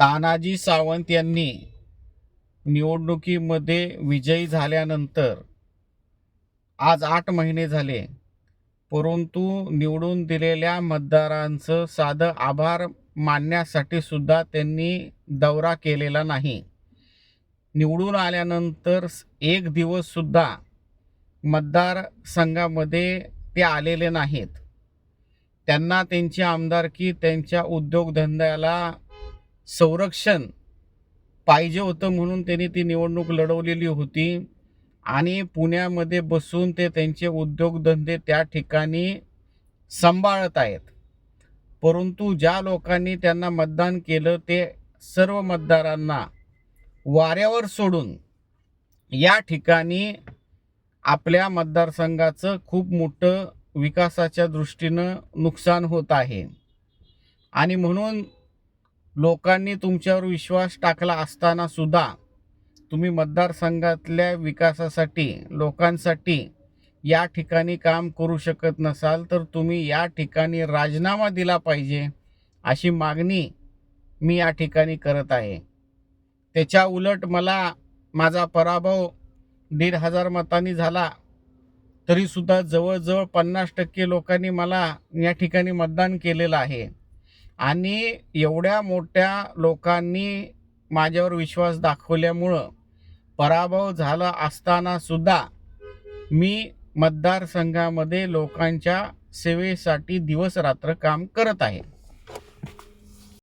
तानाजी सावंत यांनी निवडणुकीमध्ये विजयी झाल्यानंतर आज आठ महिने झाले परंतु निवडून दिलेल्या मतदारांचं साधं आभार मानण्यासाठी सुद्धा त्यांनी दौरा केलेला नाही. निवडून आल्यानंतर एक दिवससुद्धा मतदार मतदारसंघामध्ये ते आलेले नाहीत. त्यांना त्यांची आमदारकी त्यांच्या उद्योगधंद्याला संरक्षण पाहिजे होतं म्हणून त्यांनी ती निवडणूक लढवलेली होती. आणि पुण्यामध्ये बसून ते त्यांचे उद्योगधंदे त्या ठिकाणी सांभाळत आहेत. परंतु ज्या लोकांनी त्यांना मतदान केलं ते सर्व मतदारांना वाऱ्यावर सोडून या ठिकाणी आपल्या मतदारसंघाचं खूप मोठं विकासाच्या दृष्टीनं नुकसान होत आहे. आणि म्हणून लोकांनी तुमच्यावर विश्वास टाकला असताना सुद्धा तुम्ही मतदारसंघातल्या विकासासाठी लोकांसाठी या ठिकाणी काम करू शकत नसाल तर तुम्ही या ठिकाणी राजीनामा दिला पाहिजे अशी मागणी मी या ठिकाणी करत आहे. त्याच्या उलट मला माझा पराभव दीड हजार मतांनी झाला तरीसुद्धा जवळजवळ पन्नास टक्के लोकांनी मला या ठिकाणी मतदान केलेलं आहे. आणि एवढ्या मोठ्या लोकांनी माझ्यावर विश्वास दाखवल्यामुळं पराभव झाला असताना सुद्धा मी मतदारसंघामध्ये लोकांच्या सेवेसाठी दिवसरात्र काम करत आहे.